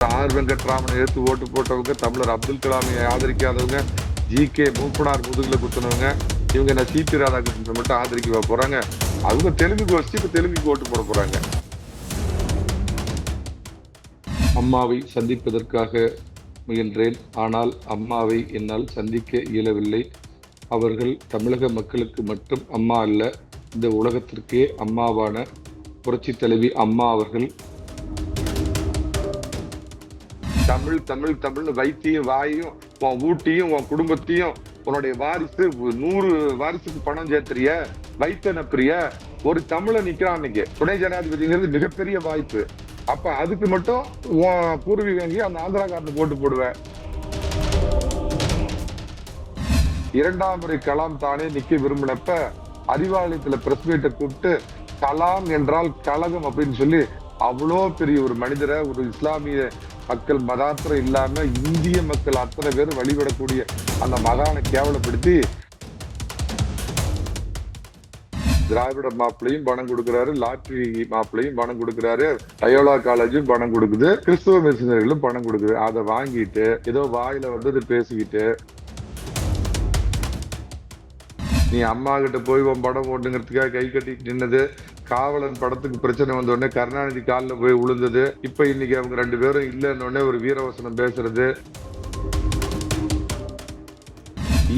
R. வெங்கட்ராமனை எடுத்து ஓட்டு போட்டவங்க தமிழர் அப்துல் கலாமை ஆதரிக்காதவங்க ஜி. கே. மூப்பனார் முதுகில் குத்துனவங்க இவங்க என்ன சிபி ராதாகிருஷ்ணன் மட்டும் ஆதரிக்க போறாங்க. அவங்க தெலுங்குக்கு வச்சு இப்போ தெலுங்குக்கு ஓட்டு போட போறாங்க. அம்மாவை சந்திப்பதற்காக முயன்றேன். ஆனால் அம்மாவை என்னால் சந்திக்க இயலவில்லை. அவர்கள் தமிழக மக்களுக்கு மட்டும் அம்மா அல்ல இந்த உலகத்திற்கே அம்மாவான புரட்சி தலைவி அம்மா அவர்கள் தமிழ் தமிழ் தமிழ்னு வைத்தியும் வாயும் உன் ஊட்டியும் உன் குடும்பத்தையும் உன்னுடைய வாரிசு நூறு வாரிசுக்கு பணம் சேர்த்துறிய வைத்தன பிரிய. ஒரு தமிழை நிக்கிறான் இன்னைக்கு துணை ஜனாதிபதிங்கிறது மிகப்பெரிய வாய்ப்பு. அப்ப அதுக்கு மட்டும் உன் பூர்வீகங்கி அந்த ஆந்திரா கார்டு போட்டு போடுவேன். இரண்டாம் முறை கலாம் தானே நிக்க விரும்பினப்ப அறிவாலயத்துல பிரஸ் மீட்டை கூப்பிட்டு கலாம் என்றால் கழகம் அப்படின்னு சொல்லி அவ்வளோ பெரிய ஒரு மனிதரை ஒரு இஸ்லாமிய மக்கள் மதாத்திரம் இல்லாம இந்திய மக்கள் அத்தனை பேர் வழிபடக்கூடிய அந்த மகானை கேவலப்படுத்தி திராவிட மாப்பிளையும் பணம் கொடுக்கிறாரு லாட்ரி மாப்பிளையும் பணம் கொடுக்கிறாரு டயோலா காலேஜும் பணம் கொடுக்குது கிறிஸ்துவ மிஷினர்களும் பணம் கொடுக்குது. அதை வாங்கிட்டு ஏதோ வாயில வந்தது பேசிக்கிட்டு நீ அம்மா கிட்ட போய் உன் படம் ஓட்டுங்கிறதுக்காக கை கட்டிட்டு நின்னது காவலன் படத்துக்கு பிரச்சனை வந்த உடனே கருணாநிதி காலில் போய் விழுந்தது இப்ப இன்னைக்கு அவங்க ரெண்டு பேரும் இல்லைன்னு உடனே ஒரு வீரவசனம் பேசுறது.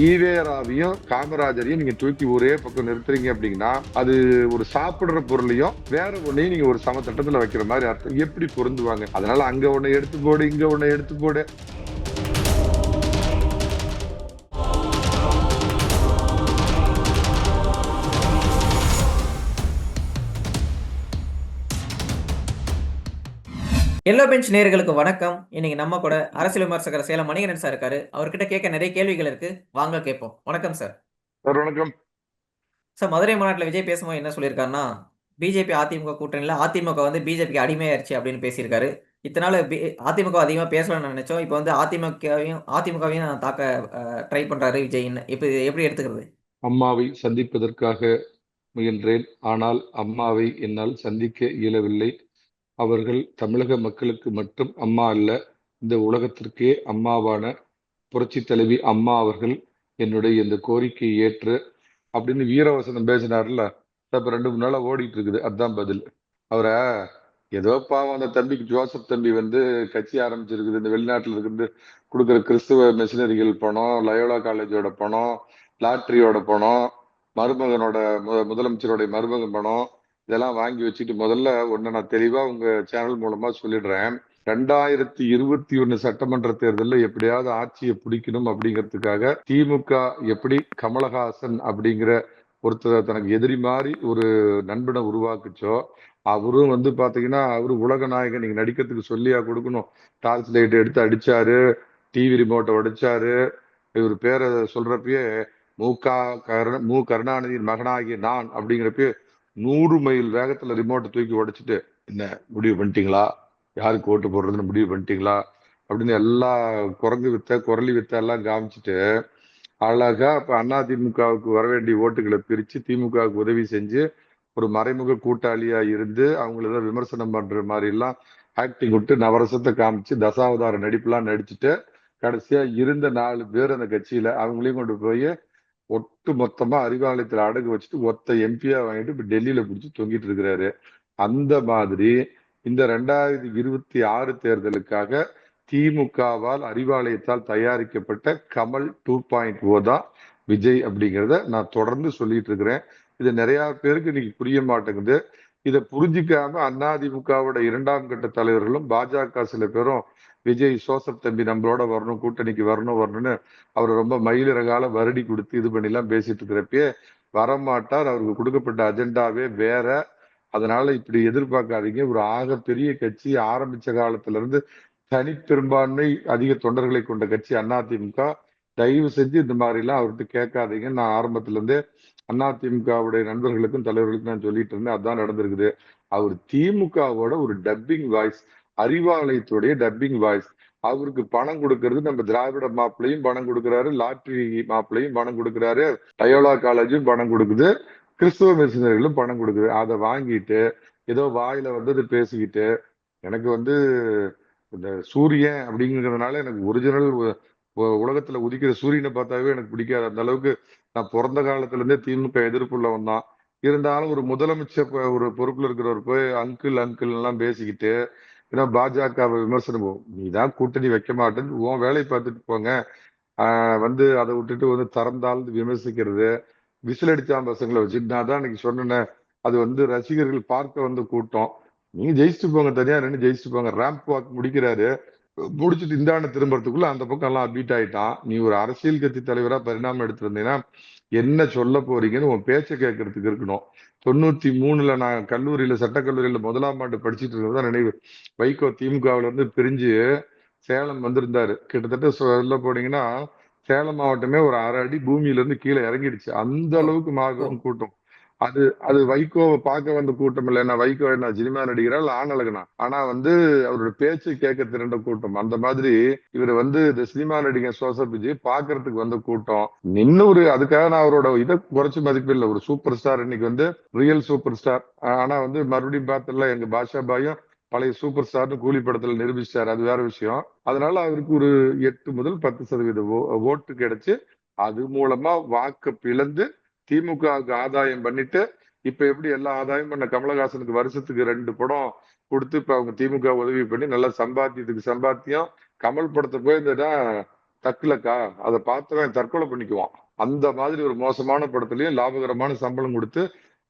ஈவேராவையும் காமராஜரையும் நீங்க தூக்கி ஒரே பக்கம் நிறுத்துறீங்க அப்படின்னா அது ஒரு சாப்பிடுற பொருளையும் வேற ஒன்னையும் நீங்க ஒரு சமத்தட்டத்துல வைக்கிற மாதிரி அர்த்தம். எப்படி பொருந்துவாங்க? அதனால அங்க ஒன்னு எடுத்து போடு இங்க ஒன்னு எடுத்து போடு. எல்லோ பெஞ்ச் நேயர்களுக்கு வணக்கம். இன்னைக்கு நம்ம கூட அரசியல் விமர்சகர் சேலம் மணிகண்டன் சார் இருக்காரு. அவர்கிட்ட கேட்க நிறைய கேள்விகள் இருக்கு. வாங்க கேட்போம். வணக்கம் சார் சார் வணக்கம். சார் மதுரை மாநாட்டில் விஜய் பேசும்போது என்ன சொல்லியிருக்காருன்னா பிஜேபி அதிமுக கூட்டணியில் அதிமுக வந்து பிஜேபிக்கு அடிமையாயிருச்சு அப்படின்னு பேசியிருக்காரு. இத்தனால அதிமுக அதிகமாக பேசலாம்னு நினைச்சோம். இப்போ வந்து அதிமுகவையும் அதிமுகவையும் தாக்க ட்ரை பண்றாரு விஜய்ன்னு இப்போ எப்படி எடுத்துக்கிறது? அம்மாவை சந்திப்பதற்காக முயன்றேன். ஆனால் அம்மாவை என்னால் சந்திக்க இயலவில்லை. அவர்கள் தமிழக மக்களுக்கு மட்டும் அம்மா அல்ல இந்த உலகத்திற்கே அம்மாவான புரட்சி தலைவி அம்மா அவர்கள் என்னுடைய இந்த கோரிக்கையை ஏற்று அப்படின்னு வீரவசனம் பேசினார்ல. இப்ப ரெண்டு மூணு நாளா ஓடிட்டு இருக்குது அதான் பதில். அவரை ஏதோ பாவம் அந்த தம்பிக்கு ஜோசப் தம்பி வந்து கட்சி ஆரம்பிச்சிருக்குது. இந்த வெளிநாட்டுல இருந்து கொடுக்குற கிறிஸ்துவ மிஷினரிகள் பணம் லயோலா காலேஜோட பணம் லாட்ரியோட பணம் மருமகனோட முதலமைச்சருடைய மருமகன் பணம் இதெல்லாம் வாங்கி வச்சுட்டு முதல்ல ஒன்று நான் தெளிவாக உங்கள் சேனல் மூலமாக சொல்லிடுறேன். ரெண்டாயிரத்தி இருபத்தி ஒன்று சட்டமன்ற தேர்தலில் எப்படியாவது ஆட்சியை பிடிக்கணும் அப்படிங்கிறதுக்காக திமுக எப்படி கமலஹாசன் அப்படிங்கிற ஒருத்தர் தனக்கு எதிரி மாதிரி ஒரு நண்பனை உருவாக்குச்சோ அவரும் வந்து பார்த்தீங்கன்னா அவரு உலக நாயகன் நீங்கள் நடிக்கிறதுக்கு சொல்லியா கொடுக்கணும். டார்ச் லைட் எடுத்து அடிச்சாரு டிவி ரிமோட்டை உடைச்சாரு. இவர் பேரை சொல்றப்பயே மு க கரு மு கருணாநிதியின் மகனாகிய நான் அப்படிங்கிறப்பயே நூறு மைல் வேகத்துல ரிமோட்டை தூக்கி உடைச்சிட்டு என்ன முடிவு பண்ணிட்டீங்களா? யாருக்கு ஓட்டு போடுறதுன்னு முடிவு பண்ணிட்டீங்களா? அப்படின்னு எல்லா குரங்கு வித்த குரலி வித்த எல்லாம் காமிச்சிட்டு அழகா இப்ப அண்ணா திமுகவுக்கு வர வேண்டிய ஓட்டுகளை பிரிச்சு திமுகவுக்கு உதவி செஞ்சு ஒரு மறைமுக கூட்டாளியா இருந்து அவங்கள விமர்சனம் பண்ற மாதிரி எல்லாம் ஆக்டிங் விட்டு நவரசத்தை காமிச்சு தசாவதார நடிப்புலாம் நடிச்சுட்டு கடைசியா இருந்த நாலு பேர் அந்த கட்சியில அவங்களையும் கொண்டு போய் ஒட்டு மொத்தமா அறிவாலயத்துல அடகு வச்சுட்டு ஒத்த எம்பியா வாங்கிட்டு இப்ப டெல்லியில பிடிச்சி தொங்கிட்டு இருக்கிறாரு. அந்த மாதிரி இந்த ரெண்டாயிரத்தி இருபத்தி ஆறு தேர்தலுக்காக திமுகவால் அறிவாலயத்தால் தயாரிக்கப்பட்ட கமல் டூ பாயிண்ட் ஓ தான் விஜய் அப்படிங்கிறத நான் தொடர்ந்து சொல்லிட்டு இருக்கிறேன். இது நிறைய பேருக்கு இன்னைக்கு புரிய மாட்டேங்குது. இதை புரிஞ்சிக்காம அதிமுகவோட இரண்டாம் கட்ட தலைவர்களும் பாஜக சில பேரும் விஜய் சோசப் தம்பி நம்மளோட வரணும் கூட்டணிக்கு வரணும் வரணும்னு அவர் ரொம்ப மயிலிறகால வருடி கொடுத்து இது பண்ணிலாம் பேசிட்டு இருக்கிறப்பயே வரமாட்டார். அவருக்கு கொடுக்கப்பட்ட அஜெண்டாவே வேற. அதனால இப்படி எதிர்பார்க்காதீங்க. ஒரு ஆகப்பெரிய கட்சி ஆரம்பிச்ச காலத்துல இருந்து தனிப்பெரும்பான்மை அதிக தொண்டர்களை கொண்ட கட்சி அதிமுக தயவு செஞ்சு இந்த மாதிரிலாம் அவர்கிட்ட கேட்காதீங்க. நான் ஆரம்பத்துல இருந்தே அதிமுகவுடைய நண்பர்களுக்கும் தலைவர்களுக்கும் நான் சொல்லிட்டு இருந்தேன். அதான் நடந்திருக்குது. அவர் திமுகவோட ஒரு டப்பிங் வாய்ஸ் அறிவாலயத்துடைய டப்பிங் வாய்ஸ் அவருக்கு பணம் கொடுக்கறது நம்ம திராவிட மாப்பிளையும் பணம் கொடுக்குறாரு லாட்ரி மாப்பிளையும் பணம் கொடுக்குறாரு டயோலா காலேஜும் பணம் கொடுக்குது கிறிஸ்துவ மிஷினரிகளும் பணம் கொடுக்குது. அதை வாங்கிட்டு ஏதோ வாயில வந்தது பேசிக்கிட்டு எனக்கு வந்து இந்த சூரியன் அப்படிங்கிறதுனால எனக்கு ஒரிஜினல் உலகத்துல உதிக்கிற சூரியனை பார்த்தாவே எனக்கு பிடிக்காது. அந்த அளவுக்கு நான் பிறந்த காலத்துல இருந்தே திமுக எதிர்ப்புள்ளவன் தான் இருந்தாலும் ஒரு முதலமைச்சர் ஒரு பொறுப்புல இருக்கிறவர் போய் அங்கிள் அங்கிள் எல்லாம் பேசிக்கிட்டு ஏன்னா பாஜக விமர்சனம் போகும் நீ தான் கூட்டணி வைக்க மாட்டேன்னு உன் வேலையை பார்த்துட்டு போங்க. வந்து அதை விட்டுட்டு வந்து தரந்தாழ்ந்து விமர்சிக்கிறது விசில் அடிச்சான் பசங்களை வச்சு. நான் தான் அன்னைக்கு சொன்னேன் அது வந்து ரசிகர்கள் பார்க்க வந்த கூட்டம். நீங்க ஜெயிச்சுட்டு போங்க தனியா நின்று ஜெயிச்சுட்டு போங்க. ரேம்ப் வாக் முடிக்கிறாரு. முடிச்சுட்டு இந்தாண்ட திரும்புறதுக்குள்ள அந்த பக்கம் எல்லாம் அப்டீட் ஆயிட்டான். நீ ஒரு அரசியல் கட்சி தலைவரா பரிணாமம் எடுத்திருந்தீங்கன்னா என்ன சொல்ல போறீங்கன்னு உன் பேச்சை கேட்கறதுக்கு இருக்கணும். தொண்ணூத்தி மூணுல நான் கல்லூரியில சட்டக்கல்லூரியில முதலாம் ஆண்டு படிச்சுட்டு இருந்ததா நினைவு. வைகோ திமுகவுல இருந்து பிரிஞ்சு சேலம் வந்திருந்தாரு. கிட்டத்தட்ட சொல்ல போனீங்கன்னா சேலம் மாவட்டமே ஒரு அரை அடி பூமியில இருந்து கீழே இறங்கிடுச்சு. அந்த அளவுக்கு மாபெரும் கூட்டம். அது அது வைகோவை பார்க்க வந்த கூட்டம் இல்லை. என்ன வைகோ என்ன சினிமா நடிகரா இல்ல ஆணழகனா ஆனா வந்து அவரோட பேச்சு கேட்க திரண்ட கூட்டம். அந்த மாதிரி இவர் வந்து இந்த சினிமா நடிகர் சோசபிஜி பாக்குறதுக்கு வந்த கூட்டம். நின்று ஒரு அதுக்காக நான் அவரோட இதை குறைச்சு மதிப்பில்லை. ஒரு சூப்பர் ஸ்டார் இன்னைக்கு வந்து ரியல் சூப்பர் ஸ்டார். ஆனா வந்து மறுபடியும் பார்த்தல எங்க பாஷா பாயும் பழைய சூப்பர் ஸ்டார்னு கூலி படத்துல நிரூபிச்சார். அது வேற விஷயம். அதனால அவருக்கு ஒரு எட்டு முதல் பத்து சதவீத ஓ- ஓட்டு கிடைச்சு அது மூலமா வாக்கு பிளந்து திமுகவுக்கு ஆதாயம் பண்ணிட்டு இப்ப எப்படி எல்லா ஆதாயம் பண்ண கமலஹாசனுக்கு வருஷத்துக்கு ரெண்டு படம் கொடுத்து இப்ப அவங்க திமுக உதவி பண்ணி நல்லா சம்பாத்தியத்துக்கு சம்பாத்தியம் கமல் படத்தை போய் இந்த தக்குலக்கா? அதை பார்த்தவன் தற்கொலை பண்ணிக்குவான். அந்த மாதிரி ஒரு மோசமான படத்துலயும் லாபகரமான சம்பளம் கொடுத்து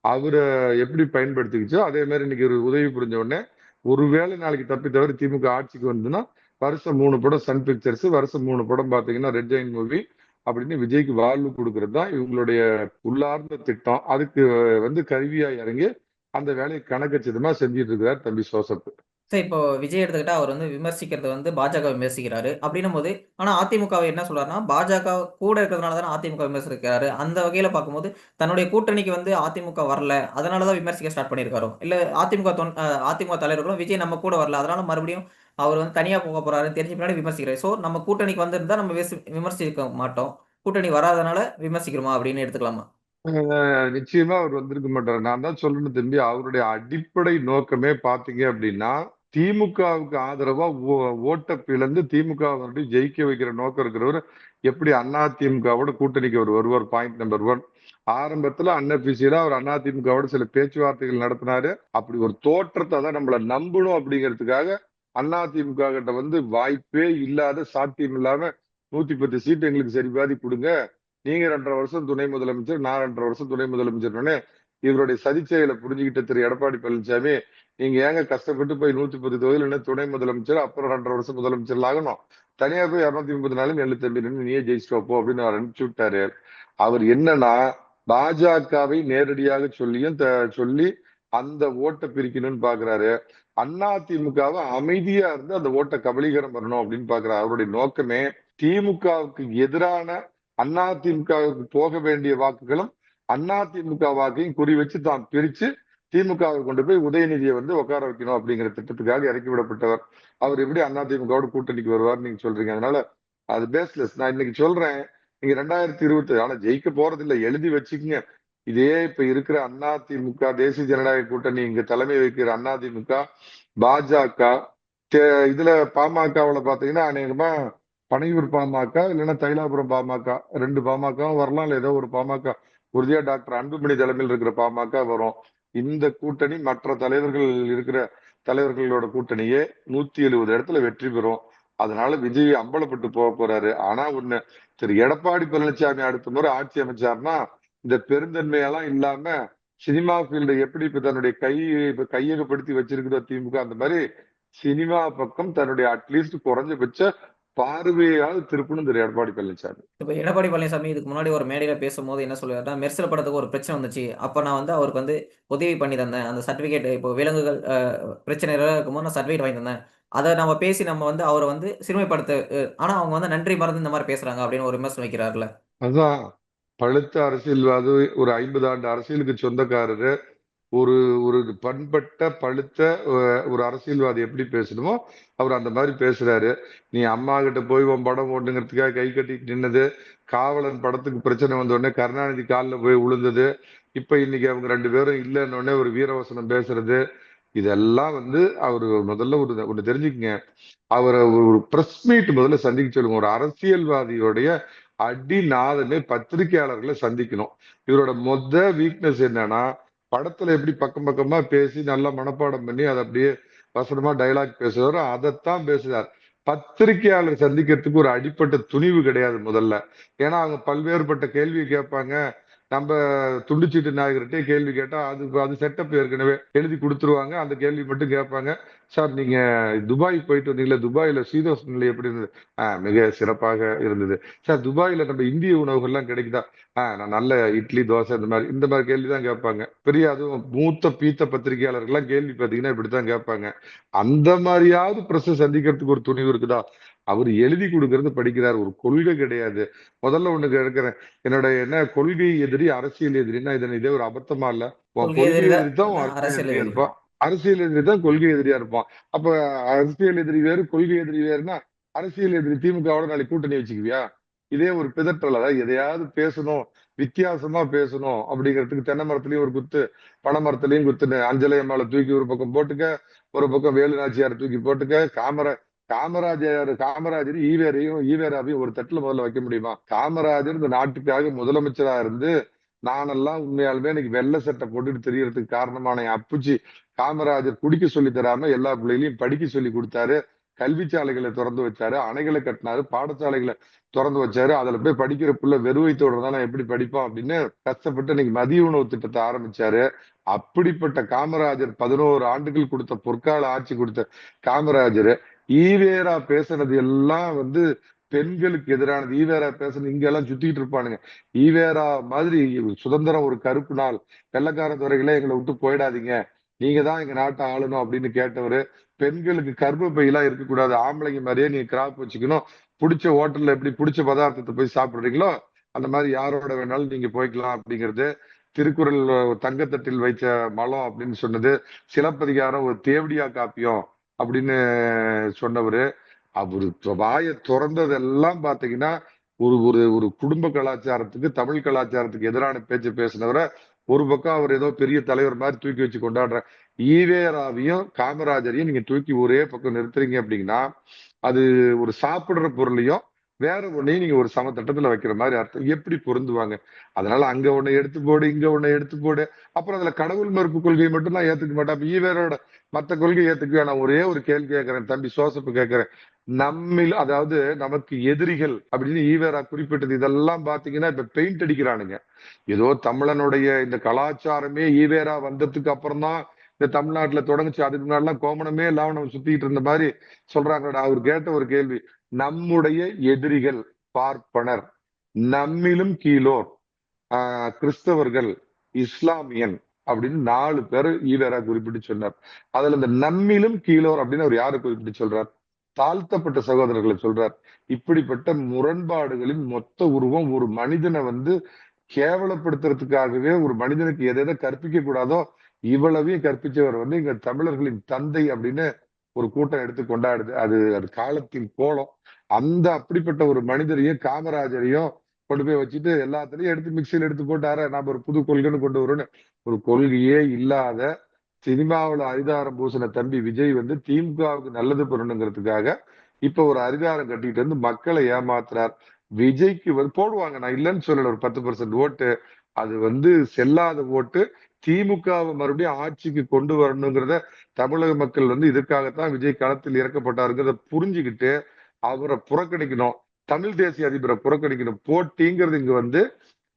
அவரை எப்படி பயன்படுத்திக்கிச்சோ அதே மாதிரி இன்னைக்கு ஒரு உதவி புரிஞ்ச உடனே ஒருவேளை நாளைக்கு தப்பி தவிர திமுக ஆட்சிக்கு வந்துன்னா வருஷம் மூணு படம் சன் பிக்சர்ஸ் வருஷம் மூணு படம் பாத்தீங்கன்னா ரெட் ஜெயின் மூவி அப்படின்னு விஜய்க்கு வாழ்வு கொடுக்கறது தான் இவங்களுடைய உள்ளார்ந்த திட்டம். அதுக்கு வந்து கருவியா இறங்கி அந்த வேலையை கணக்கச்சிதமா செஞ்சுட்டு இருக்கிறார் தம்பி சோசப் சார் இப்போ விஜய் எடுத்துக்கிட்டா அவர் வந்து விமர்சிக்கிறது வந்து பாஜக விமர்சிக்கிறாரு அப்படின்னும் போது ஆனால் அதிமுகவை என்ன சொல்றாருன்னா பாஜக கூட இருக்கிறதுனால தானே அதிமுக விமர்சிக்கிறாரு. அந்த வகையில பார்க்கும்போது தன்னுடைய கூட்டணிக்கு வந்து அதிமுக வரல அதனால தான் விமர்சிக்க ஸ்டார்ட் பண்ணியிருக்காரோ? இல்லை அதிமுக தொன் அதிமுக தலைவர்களும் விஜய் நம்ம கூட வரல அதனால மறுபடியும் அவர் வந்து தனியாக போக போகிறாருன்னு தெரிஞ்ச பின்னாடி விமர்சிக்கிறார். ஸோ நம்ம கூட்டணிக்கு வந்திருந்தா நம்ம விமர்சிக்க மாட்டோம். கூட்டணி வராதனால விமர்சிக்கிறோமா அப்படின்னு எடுத்துக்கலாமா? நிச்சயமா அவர் வந்திருக்க மாட்டார். நான் தான் சொல்லணும் தம்பி அவருடைய அடிப்படை நோக்கமே பாத்தீங்க அப்படின்னா திமுகவுக்கு ஆதரவா ஓ- பிளந்து திமுக மறுபடியும் ஜெயிக்க வைக்கிற நோக்கம் இருக்கிறவர் எப்படி அண்ணா திமுகவோட கூட்டணிக்கு அவர் வருவார் பாயிண்ட் நம்பர் ஒன் ஆரம்பத்துல அன்எபிசியில அவர் அண்ணா திமுகவோட சில பேச்சுவார்த்தைகள் நடத்தினாரு. அப்படி ஒரு தோற்றத்தை தான் நம்மளை நம்பணும் அப்படிங்கிறதுக்காக அண்ணா திமுக கிட்ட வந்து வாய்ப்பே இல்லாத சாத்தியம் இல்லாம நூத்தி பத்து சீட்டு எங்களுக்கு சரிபாதி கொடுங்க. நீங்க ரெண்டரை வருஷம் துணை முதலமைச்சர் நான் ரெண்டரை வருஷம் துணை முதலமைச்சர்னே இவருடைய சதிச்செயலை புரிஞ்சுக்கிட்ட திரு. எடப்பாடி பழனிசாமி நீங்க ஏங்க கஷ்டப்பட்டு போய் நூத்தி பத்து தொகுதியில் துணை முதலமைச்சர் அப்புறம் ரெண்டரை வருஷம் முதலமைச்சர் ஆகணும்? தனியா போய் இரநூத்தி முப்பத்தி நாலு நெல்லு தம்பி நின்னு நீயே ஜெயிச்சுட்டு வைப்போம் அப்படின்னு அவர் அனுப்பிச்சு விட்டாரு. அவர் என்னன்னா பாஜகவை நேரடியாக சொல்லியும் த- சொல்லி அந்த ஓட்டை பிரிக்கணும்னு பாக்குறாரு. அண்ணா திமுகவை அமைதியா இருந்து அந்த ஓட்டை கபலீகரம் பண்ணணும் அப்படின்னு பாக்குறாரு. அவருடைய நோக்கமே திமுகவுக்கு எதிரான அண்ணா திமுகவுக்கு போக வேண்டிய வாக்குகளும் அண்ணா திமுக வாக்கையும் குறி வச்சு தான் பிரிச்சு திமுகவை கொண்டு போய் உதயநிதியை வந்து உட்கார வைக்கணும் அப்படிங்கிற திட்டத்துக்காக இறக்கி விடப்பட்டவர். அவர் எப்படி அண்ணா திமுகவோட கூட்டணிக்கு வருவார் நீங்க சொல்றீங்க. அதனால அது பேஸ்லெஸ் நான் இன்னைக்கு சொல்றேன். நீங்க ரெண்டாயிரத்தி இருபத்தி ஆனா ஜெயிக்க போறது இல்லை எழுதி வச்சுக்கங்க. இதே இப்ப இருக்கிற அண்ணா திமுக தேசிய ஜனநாயக கூட்டணி இங்க தலைமை வைக்கிற அண்ணா திமுக பாஜக தே- இதுல பாமகவுல பாத்தீங்கன்னா அநேகமா பனையூர் பாமக இல்லைன்னா தைலாபுரம் பாமக ரெண்டு பாமகவும் வரலாம் இல்ல ஏதோ ஒரு பாமக. உறுதியா டாக்டர் அன்புமணி தலைமையில் இருக்கிற பாமக வரும். இந்த கூட்டணி மற்ற தலைவர்கள் இருக்கிற தலைவர்களோட கூட்டணியே நூத்தி எழுபது இடத்துல வெற்றி பெறும். அதனால விஜய் அம்பலப்பட்டு போக போறாரு. ஆனா ஒண்ணு திரு எடப்பாடி பழனிசாமி அடுத்த முறை ஆட்சி அமைச்சார்னா இந்த பெருந்தன்மையெல்லாம் இல்லாம சினிமா ஃபீல்டு எப்படி இப்ப தன்னுடைய கை இப்ப கையகப்படுத்தி வச்சிருக்குதோ திமுக அந்த மாதிரி சினிமா பக்கம் தன்னுடைய அட்லீஸ்ட் குறைஞ்சபட்ச பார்வையாவது திருப்பணும் திரு எடப்பாடி பழனிசாமி. இப்போ எடப்பாடி பழனிசாமி இதுக்கு முன்னாடி ஒரு மேடையில பேசும்போது என்ன சொல்லுவாருன்னா மெர்சல் படத்துக்கு ஒரு பிரச்சனை வந்துச்சு. அப்ப நான் வந்து அவருக்கு வந்து உதவி பண்ணி தந்தேன். அந்த சர்டிபிகேட் இப்போ விலங்குகள் பிரச்சனை இருக்கும்போது நான் சர்டிபிகேட் வாங்கி தந்தேன். அதை நம்ம பேசி நம்ம வந்து அவரை வந்து சிறுமைப்படுத்த ஆனா அவங்க வந்து நன்றி மறந்து இந்த மாதிரி பேசுறாங்க அப்படின்னு ஒரு விமர்சனம் வைக்கிறாருல அதான். பழுத்த அரசியல்வாதி ஒரு ஐம்பது ஆண்டு அரசியலுக்கு சொந்தக்காரரு ஒரு ஒரு பண்பட்ட பழுத்த ஒரு அரசியல்வாதி எப்படி பேசணுமோ அவர் அந்த மாதிரி பேசுறாரு. நீ அம்மா கிட்ட போய் உன் படம் ஓட்டுங்கிறதுக்காக கை கட்டிட்டு நின்னது காவலன் படத்துக்கு பிரச்சனை வந்த உடனே கருணாநிதி காலில் போய் விழுந்தது இப்ப இன்னைக்கு அவங்க ரெண்டு பேரும் இல்லைன்ன உடனே ஒரு வீரவசனம் பேசுறது இதெல்லாம் வந்து அவர் முதல்ல ஒரு ஒன்று தெரிஞ்சுக்கங்க. அவரை ஒரு ப்ரெஸ் மீட் முதல்ல சந்திக்க சொல்லுங்க. ஒரு அரசியல்வாதியோடைய அடிநாதமே பத்திரிகையாளர்களை சந்திக்கணும். இவரோட மொத்த வீக்னஸ் என்னன்னா படத்துல எப்படி பக்கம் பக்கமா பேசி நல்லா மனப்பாடம் பண்ணி அதை அப்படியே வசனமா டைலாக் பேசுறாரோ அதைத்தான் பேசுறார். பத்திரிகையாளர் சந்திக்கிறதுக்கு ஒரு அடிப்பட்ட துணிவு கிடையாது முதல்ல. ஏன்னா அவங்க பல்வேறுபட்ட கேள்வி கேட்பாங்க. நம்ம துண்டுச்சீட்டு நாயகர்கிட்டே கேள்வி கேட்டா அது அது செட்டப் ஏற்கனவே எழுதி கொடுத்துருவாங்க. அந்த கேள்வி மட்டும் கேட்பாங்க. சார் நீங்க துபாய் போயிட்டு வந்தீங்களா துபாயில் சீதோஷ் நிலை எப்படி இருந்தது? ஆஹ் மிக சிறப்பாக இருந்தது. சார் துபாயில் நம்ம இந்திய உணவுகள்லாம் கிடைக்குதா? ஆஹ் நான் நல்ல இட்லி தோசை இந்த மாதிரி இந்த மாதிரி கேள்வி தான் கேட்பாங்க. பெரிய அதுவும் மூத்த பீத்த பத்திரிகையாளர்கள்லாம் கேள்வி பார்த்தீங்கன்னா இப்படித்தான் கேட்பாங்க. அந்த மாதிரியாவது பிரஸ் சந்திக்கிறதுக்கு ஒரு துணிவு இருக்குதா? அவர் எழுதி கொடுக்கறது படிக்கிறார். ஒரு கொள்கை கிடையாது. முதல்ல ஒண்ணு கேட்கிறேன். என்னோட என்ன கொள்கை எதிரி அரசியல் எதிரின்னா இதனை இதே ஒரு அபத்தமா இல்ல. கொள்கை எதிரி தான் அரசியல். இருப்பான். அரசியல் எதிரி தான் கொள்கை எதிரியா இருப்பான். அப்ப அரசியல் எதிரி வேறு கொள்கை எதிரி வேறுனா அரசியல் எதிரி திமுகவோட நாளைக்கு கூட்டணி வச்சுக்குவியா? இதே ஒரு பிதற்றல். அதாவது எதையாவது பேசணும் வித்தியாசமா பேசணும் அப்படிங்கிறதுக்கு தென்னை மரத்துலயும் ஒரு குத்து பனை மரத்துலயும் குத்துன்னு அஞ்சலை அம்மாவை தூக்கி ஒரு பக்கம் போட்டுக்க ஒரு பக்கம் வேலு நாச்சியாரை தூக்கி போட்டுக்க காமரா காமராஜர் காமராஜர் ஈவேரையும் ஈவேராவையும் ஒரு தட்டுல முதல்ல வைக்க முடியுமா? காமராஜர் இந்த நாட்டுக்காக முதலமைச்சரா இருந்து நானெல்லாம் உண்மையாலுமே எனக்கு வெள்ளை சட்டை போட்டுட்டு தெரியறதுக்கு காரணமான என் அப்புச்சி காமராஜர் குடிக்க சொல்லி தராம எல்லா பிள்ளைகளையும் படிக்க சொல்லி கொடுத்தாரு. கல்வி சாலைகளை திறந்து வச்சாரு. அணைகளை கட்டினாரு. பாடசாலைகளை திறந்து வச்சாரு. அதுல போய் படிக்கிற புள்ள வெறுவைத்தோட தான் நான் எப்படி படிப்பான் அப்படின்னு கஷ்டப்பட்டு இன்னைக்கு மதிய உணவு திட்டத்தை ஆரம்பிச்சாரு. அப்படிப்பட்ட காமராஜர் பதினோரு ஆண்டுகள் கொடுத்த பொற்கால ஆட்சி கொடுத்த காமராஜர் ஈவேரா பேசுனது எல்லாம் வந்து பெண்களுக்கு எதிரானது. ஈவேரா பேசுனது இங்க எல்லாம் சுத்திட்டு இருப்பானுங்க. ஈவேரா மாதிரி சுதந்திரம் ஒரு கருப்பு நாள். வெள்ளக்கார துறைகளே எங்களை விட்டு போயிடாதீங்க. நீங்க தான் எங்க நாட்டை ஆளணும் அப்படின்னு கேட்டவரு பெண்களுக்கு கர்ப்பப்பை எல்லாம் இருக்கக்கூடாது. ஆம்பளைங்க மாதிரியே நீங்க கிராப் வச்சுக்கணும். பிடிச்ச ஹோட்டல்ல எப்படி பிடிச்ச பதார்த்தத்தை போய் சாப்பிடுறீங்களோ அந்த மாதிரி யாரோட வேணாலும் நீங்க போய்க்கலாம் அப்படிங்கிறது திருக்குறள் தங்கத்தட்டில் வைத்த மலம் அப்படின்னு சொன்னது. சிலப்பதிகாரம் ஒரு தேவடியா காப்பியம். அப்படின்னு சொன்னவர். அவர் வாயை திறந்ததெல்லாம் பார்த்தீங்கன்னா ஒரு ஒரு ஒரு குடும்ப கலாச்சாரத்துக்கு தமிழ் கலாச்சாரத்துக்கு எதிரான பேச்சு பேசினவரை ஒரு பக்கம் அவர் ஏதோ பெரிய தலைவர் மாதிரி தூக்கி வச்சு கொண்டாடுற ஈவேராவையும் காமராஜரையும் நீங்க தூக்கி ஒரே பக்கம் நிறுத்துறீங்க அப்படின்னா அது ஒரு சாப்பிடுற பொருளையும் வேற ஒன்னையும் நீங்க ஒரு சமத்தட்டத்துல வைக்கிற மாதிரி அர்த்தம். எப்படி பொருந்துவாங்க? அதனால அங்க ஒண்ணு எடுத்து போடு இங்க ஒண்ணு எடுத்து போடு. அப்புறம் அதுல கடவுள் மறுப்பு கொள்கையை மட்டும் நான் ஏத்துக்க மாட்டேன். ஈவேரோட மத்த கொள்கை ஏத்துக்க. நான் ஒரே ஒரு கேள்வி கேட்கிறேன் தம்பி சோசப்பு கேட்கிறேன். நம்மில் அதாவது நமக்கு எதிரிகள் அப்படின்னு ஈவேரா குறிப்பிட்டது. இதெல்லாம் பாத்தீங்கன்னா இப்ப பெயிண்ட் அடிக்கிறானுங்க. ஏதோ தமிழனுடைய இந்த கலாச்சாரமே ஈவேரா வந்ததுக்கு அப்புறம் தான் இந்த தமிழ்நாட்டுல தொடங்குச்சு. அதுக்கு முன்னாடிலாம் கோமணமே இல்லாம நம்ம சுத்திட்டு இருந்த மாதிரி சொல்றாங்கடா அவர் கேட்ட ஒரு கேள்வி நம்முடைய எதிரிகள் பார்ப்பனர் நம்மிலும் கீழோர் ஆஹ் கிறிஸ்தவர்கள் இஸ்லாமியன் அப்படின்னு நாலு பேர் ஈவேரா குறிப்பிட்டு சொன்னார். அதுல இந்த நம்மிலும் கீழோர் அப்படின்னு அவர் யாரு குறிப்பிட்டு சொல்றார்? தாழ்த்தப்பட்ட சகோதரர்களை சொல்றார். இப்படிப்பட்ட முரண்பாடுகளின் மொத்த உருவம் ஒரு மனிதனை வந்து கேவலப்படுத்துறதுக்காகவே ஒரு மனிதனுக்கு எதை எதை கற்பிக்க கூடாதோ இவ்வளவையும் கற்பிச்சவர் வந்து இங்க தமிழர்களின் தந்தை அப்படின்னு ஒரு கூட்டம் எடுத்து கொண்டாடுது. அது அது காலத்தின் கோலம். அந்த அப்படிப்பட்ட ஒரு மனிதரையும் காமராஜரையும் கொண்டு போய் வச்சுட்டு எல்லாத்துலயும் எடுத்து மிக்சியில் எடுத்து போட்டார நாம ஒரு புது கொள்கைன்னு கொண்டு வரும்னு ஒரு கொள்கையே இல்லாத சினிமாவுல அதிகாரம் பூசின தம்பி விஜய் வந்து திமுகவுக்கு நல்லது பண்ணணுங்கிறதுக்காக இப்ப ஒரு அதிகாரம் கட்டிட்டு வந்து மக்களை ஏமாத்துறார். விஜய்க்கு வந்து போடுவாங்க. நான் இல்லைன்னு சொல்லல. ஒரு பத்து பர்சன்ட் ஓட்டு. அது வந்து செல்லாத ஓட்டு. திமுகவை மறுபடியும் ஆட்சிக்கு கொண்டு வரணுங்கிறத தமிழக மக்கள் வந்து இதுக்காகத்தான் விஜய் களத்தில் இறக்கப்பட்டாருங்கிறத புரிஞ்சுக்கிட்டு அவரை புறக்கணிக்கணும். தமிழ் தேசிய அதிபரை புறக்கணிக்கணும். போட்டிங்கிறது இங்க வந்து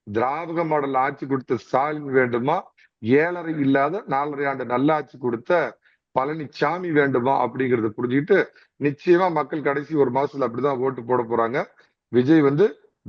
திராவிட மாடல் ஆட்சி கொடுத்த ஸ்டாலின் வேண்டுமா? ஏழரை இல்லாத நாலரை ஆண்டு நல்லாட்சி கொடுத்த பழனிசாமி வேண்டுமா? அப்படிங்கறத புரிஞ்சுக்கிட்டு நிச்சயமா மக்கள் கடைசி ஒரு மாசத்துல அப்படிதான் ஓட்டு போட போறாங்க. விஜய் வந்து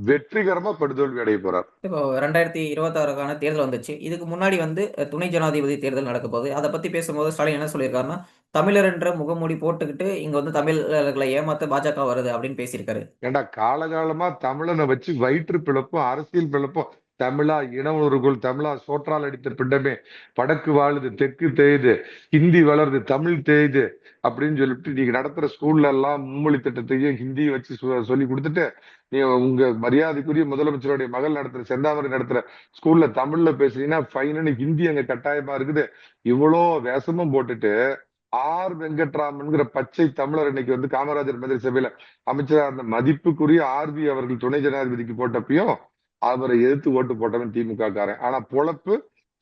வெற்றிகரமா படுதோல்வி அடைய போறார். இப்போ ரெண்டாயிரத்தி இருபத்தாறுக்கான தேர்தல் வந்துச்சு. இதுக்கு முன்னாடி வந்து துணை ஜனாதிபதி தேர்தல் நடக்க போகுது. அதை பத்தி பேசும்போது ஸ்டாலின் என்ன சொல்லியிருக்காருன்னா தமிழர் என்ற முகமூடி போட்டுக்கிட்டு இங்க வந்து தமிழர்களை ஏமாத்த பாஜக வருது அப்படின்னு பேசியிருக்காரு. ஏண்டா காலகாலமா தமிழனை வச்சு வயிற்று பிளப்பும் அரசியல் பிளப்பும் தமிழா இனவருக்குள் தமிழா சோற்றால் அடித்த பிண்டமே வடக்கு வாழுது தெற்கு தேயுது ஹிந்தி வளருது தமிழ் தேயுது அப்படின்னு சொல்லிட்டு நீங்க நடத்துற ஸ்கூல்ல எல்லாம் மும்மொழி திட்டத்தையும் ஹிந்தி வச்சு சொல்லி கொடுத்துட்டு நீ உங்க மரியாதைக்குரிய முதலமைச்சருடைய மகள் நடத்துற செந்தாமரை நடத்துற ஸ்கூல்ல தமிழ்ல பேசுறீங்கன்னா ஃபைனல் ஹிந்தி அங்க கட்டாயமா இருக்குது. இவ்வளோ வேஷமும் போட்டுட்டு ஆர் வெங்கட்ராமன்கிற பச்சை தமிழர் இன்னைக்கு வந்து காமராஜர் மந்திரி சபையில அமைச்சராக இருந்த மதிப்புக்குரிய ஆர்பி அவர்கள் துணை ஜனாதிபதிக்கு போட்டப்பையும் அவரை எதிர்த்து ஓட்டு போட்டவன் திமுக காரன் ஆனா பொழப்பு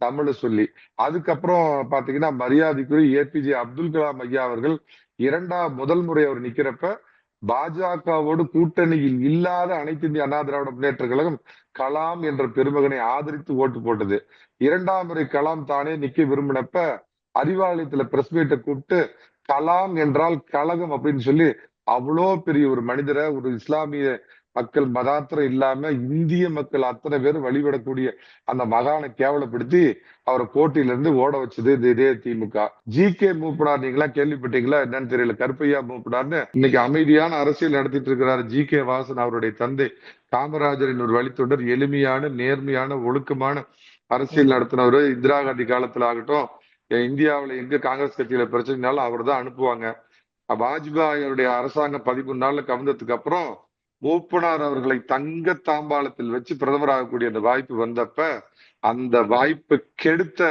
தமிழ சொல்லி. அதுக்கப்புறம் பாத்தீங்கன்னா மரியாதைக்குரிய ஏபிஜே அப்துல் கலாம் ஐயா அவர்கள் இரண்டாம் முதல் முறை அவர் நிக்கிறப்ப பாஜகவோடு கூட்டணியில் இல்லாத அனைத்து இந்திய அண்ணா திராவிட முன்னேற்ற கழகம் கலாம் என்ற பெருமகனை ஆதரித்து ஓட்டு போட்டது. இரண்டாம் முறை கலாம் தானே நிக்க விரும்பினப்ப அறிவாலயத்துல பிரஸ் மீட்டை கூப்பிட்டு கலாம் என்றால் கழகம் அப்படின்னு சொல்லி அவ்வளோ பெரிய ஒரு மனிதரை ஒரு இஸ்லாமிய மக்கள் மதாத்திரம் இல்லாம இந்திய மக்கள் அத்தனை பேரும் வழிபடக்கூடிய அந்த மகானை கேவலப்படுத்தி அவரை போட்டியில இருந்து ஓட வச்சது இந்த இதே திமுக. ஜி கே மூப்பனார் நீங்களா கேள்விப்பட்டீங்களா? என்னன்னு தெரியல. கருப்பையா மூப்பனார்னு இன்னைக்கு அமைதியான அரசியல் நடத்திட்டு இருக்கிறாரு ஜி கே வாசன் அவருடைய தந்தை. காமராஜரின் ஒரு வழித்தொண்டர் எளிமையான நேர்மையான ஒழுக்கமான அரசியல் நடத்தினவர் இந்திரா காந்தி காலத்துல ஆகட்டும். எ- இந்தியாவுல எங்க காங்கிரஸ் கட்சியில பிரச்சனைனாலும் அவர் தான் அனுப்புவாங்க. வாஜ்பாயினுடைய அரசாங்கம் பதிமூணு நாள்ல கவிழ்ந்ததுக்கு அப்புறம் மூப்பனார் அவர்களை தங்க தாம்பாளத்தில் வச்சு பிரதமர் ஆகக்கூடிய அந்த வாய்ப்பு வந்தப்ப அந்த வாய்ப்பு கெடுத்த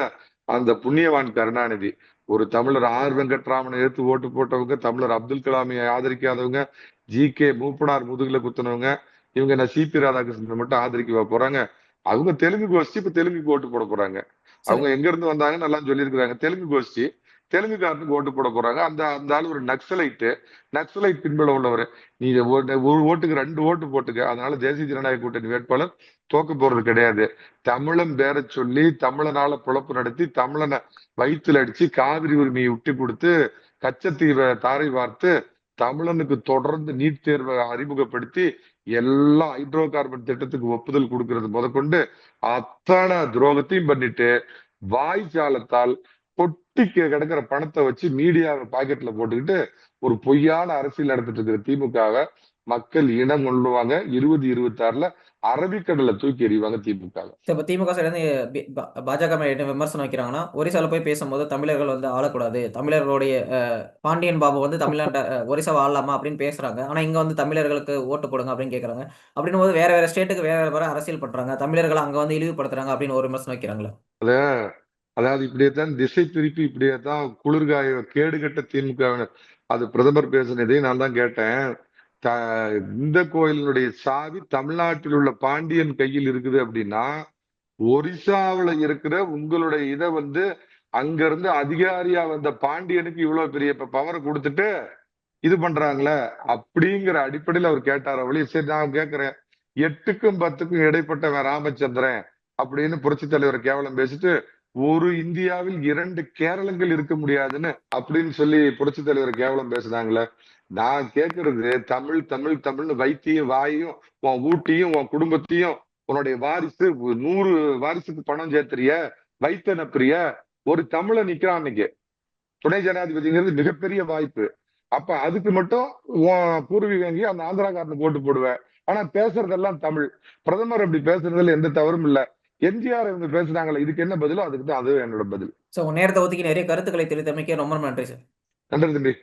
அந்த புண்ணியவான் கருணாநிதி ஒரு தமிழர் ஆர் வெங்கட்ராமனை எடுத்து ஓட்டு போட்டவங்க தமிழர் அப்துல் கலாமை ஆதரிக்காதவங்க ஜி கே மூப்பனார் முதுகுல குத்துனவங்க இவங்க நான் சிபி ராதாகிருஷ்ணன் மட்டும் ஆதரிக்க போறாங்க? அவங்க தெலுங்கு கோஷ்டி இப்ப தெலுங்குக்கு ஓட்டு போட போறாங்க. அவங்க எங்க இருந்து வந்தாங்கன்னு எல்லாம் சொல்லியிருக்கிறாங்க. தெலுங்கு கோஷ்டி தெலுங்குக்காரனுக்கு ஓட்டு போட போறாங்க. அந்த அந்த ஆள் ஒரு நக்சலைட்டு. நக்சலைட் பின்புல உள்ளவர். நீ ஒரு ஓட்டுக்கு ரெண்டு ஓட்டு போட்டுக்க. அதனால தேசிய ஜனநாயக கூட்டணி வேட்பாளர் தோக்க போறது கிடையாது. தமிழன் பேர சொல்லி தமிழனால புழப்பு நடத்தி தமிழனை வயிற்றுல அடிச்சு காவிரி உரிமையை விட்டு கொடுத்து கச்சத்தீவை தாரை வார்த்து தமிழனுக்கு தொடர்ந்து நீட் தேர்வை அறிமுகப்படுத்தி எல்லா ஹைட்ரோ கார்பன் திட்டத்துக்கு ஒப்புதல் கொடுக்கறது முதற்கொண்டு அத்தனை துரோகத்தையும் பண்ணிட்டு வாய்ச்சாலத்தால் கொட்டி கிடக்கிற பணத்தை வச்சு மீடியாவை பாக்கெட்ல போட்டுக்கிட்டு ஒரு பொய்யான அரசியல் நடத்திட்டு இருக்கிற திமுகவை மக்கள் இனம் கொள்ளுவாங்க இருபது இருபத்தி ஆறுல அரபிக்கடலை தூக்கி எறிவாங்க திமுக இப்போ திமுக சைடு பாஜக என்ன விமர்சனம் வைக்கிறாங்கன்னா ஒரிசால போய் பேசும்போது தமிழர்கள் வந்து ஆளக்கூடாது. தமிழர்களுடைய பாண்டியன் பாபு வந்து தமிழ்நாட்டை ஒரிசாவை ஆளலாமா அப்படின்னு பேசுறாங்க. ஆனா இங்க வந்து தமிழர்களுக்கு ஓட்டு போடுங்க அப்படின்னு கேக்குறாங்க. அப்படின்னும் போது வேற வேற ஸ்டேட்டுக்கு வேற வேற அரசியல் பண்றாங்க. தமிழர்களை அங்க வந்து இழிவுபடுத்துறாங்க அப்படின்னு ஒரு விமர்சனம் வைக்கிறாங்களா. அதாவது இப்படியேதான் திசை திருப்பி இப்படியேதான் குளிர்காய கேடுகட்ட திமுக அது பிரதமர் பேசினதையும் நான் தான் கேட்டேன். த- இந்த கோயிலினுடைய சாவி தமிழ்நாட்டில் உள்ள பாண்டியன் கையில் இருக்குது அப்படின்னா ஒரிசாவுல இருக்கிற உங்களுடைய இதை வந்து அங்க இருந்து அதிகாரியா வந்த பாண்டியனுக்கு இவ்வளவு பெரிய பவரை கொடுத்துட்டு இது பண்றாங்களே அப்படிங்கிற அடிப்படையில் அவர் கேட்டார் அவளே. சரி நான் கேட்கிறேன் எட்டுக்கும் பத்துக்கும் இடைப்பட்டவன் ராமச்சந்திரன் அப்படின்னு புரட்சி தலைவர் கேவலம் பேசிட்டு ஒரு இந்தியாவில் இரண்டு கேரளங்கள் இருக்க முடியாதுன்னு அப்படின்னு சொல்லி புரட்சி தலைவர் கேவலம் பேசுனாங்களே நான் கேட்கறது தமிழ் தமிழ் தமிழ்னு வைத்தியும் வாயும் உன் ஊட்டியும் உன் குடும்பத்தையும் உன்னுடைய வாரிசு நூறு வாரிசுக்கு பணம் சேர்த்துறிய வைத்த பிரிய ஒரு தமிழ நிக்கிறான் இன்னைக்கு. துணை ஜனாதிபதிங்கிறது மிகப்பெரிய வாய்ப்பு. அப்ப அதுக்கு மட்டும் உன் பூர்வீகங்கி அந்த ஆந்திராக்காரனுக்கு ஓட்டு போடுவேன். ஆனா பேசுறதெல்லாம் தமிழ். பிரதமர் அப்படி பேசுறதுல எந்த தவறும் இல்ல. எம்ஜிஆர் இவங்க பேசுனாங்களே இதுக்கு என்ன பதிலோ அதுக்கு தான் அது என்னோட பதில். ஸோ நேரத்தை ஒதுக்கி நிறைய கருத்துக்களை தெரிவித்தமைக்க ரொம்ப ரொம்ப நன்றி சார் நன்றி தம்பி.